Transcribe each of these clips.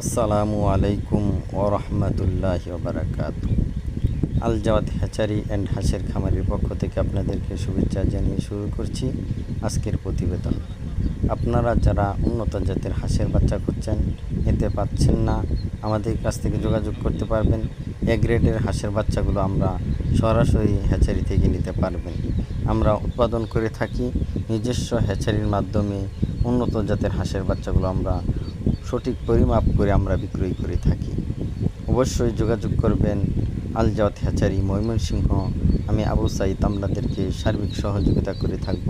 আসসালামু আলাইকুম ওরহমতুল্লাহ বারাকাত আল জাওয়াত হ্যাচারি অ্যান্ড হাঁসের খামারের পক্ষ থেকে আপনাদেরকে শুভেচ্ছা জানিয়ে শুরু করছি আজকের প্রতিবেদন। আপনারা যারা উন্নত জাতের হাঁসের বাচ্চা খুঁজছেন, এতে পাচ্ছেন না, আমাদের কাছ থেকে যোগাযোগ করতে পারবেন। এ গ্রেডের হাঁসের বাচ্চাগুলো আমরা সরাসরি হ্যাচারি থেকে নিতে পারবেন। আমরা উৎপাদন করে থাকি। নিজস্ব হ্যাচারির মাধ্যমে উন্নত জাতের হাঁসের বাচ্চাগুলো আমরা সঠিক পরিমাপ করে আমরা বিক্রয় করে থাকি। অবশ্যই যোগাযোগ করবেন আলজাওয়াত হ্যাচারি ময়মনসিংহ। আমি আবু সাইদ আমলাদেরকে সার্বিক সহযোগিতা করে থাকব।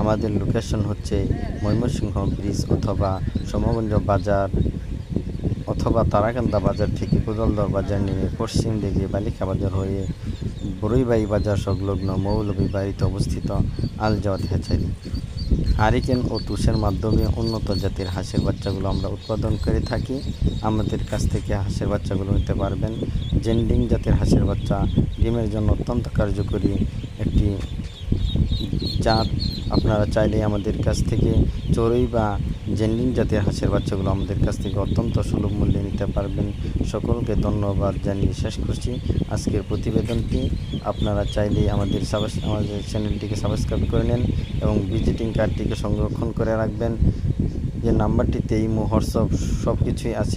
আমাদের লোকেশন হচ্ছে ময়মনসিংহ ব্রিজ অথবা সমগঞ্জ বাজার অথবা তারাকান্দা বাজার থেকে কোদলদর বাজার নেমে পশ্চিম দিকে বালিকা বাজার হয়ে বড়ইবাই বাজার সংলগ্ন মৌলভী বাড়িতে অবস্থিত আল জাওয়াত হ্যাচারি। হারিকেন ও তুষের মাধ্যমে উন্নত জাতির হাঁসের বাচ্চাগুলো আমরা উৎপাদন করে থাকি। আমাদের কাছ থেকে হাঁসের বাচ্চাগুলো নিতে পারবেন। জেন্ডিং জাতের হাঁসের বাচ্চা ডিমের জন্য অত্যন্ত কার্যকরী একটি জাত। আপনারা চাইলে আমাদের কাছ থেকে চড়ুই বা জেন্ডিং জাতীয় হাঁসের বাচ্চাগুলো আমাদের কাছ থেকে অত্যন্ত সুলভ মূল্যে নিতে পারবেন। সকলকে ধন্যবাদ জানিয়ে শেষ করছি। আজকের প্রতিবেদনটি আপনারা চাইলে আমাদের সাবস, আমাদের চ্যানেলটিকে সাবস্ক্রাইব করে নেন এবং ভিজিটিং কার্ডটিকে সংরক্ষণ করে রাখবেন। যে নাম্বারটিতে ইমো, হোয়াটসঅ্যাপ সব কিছুই আছে।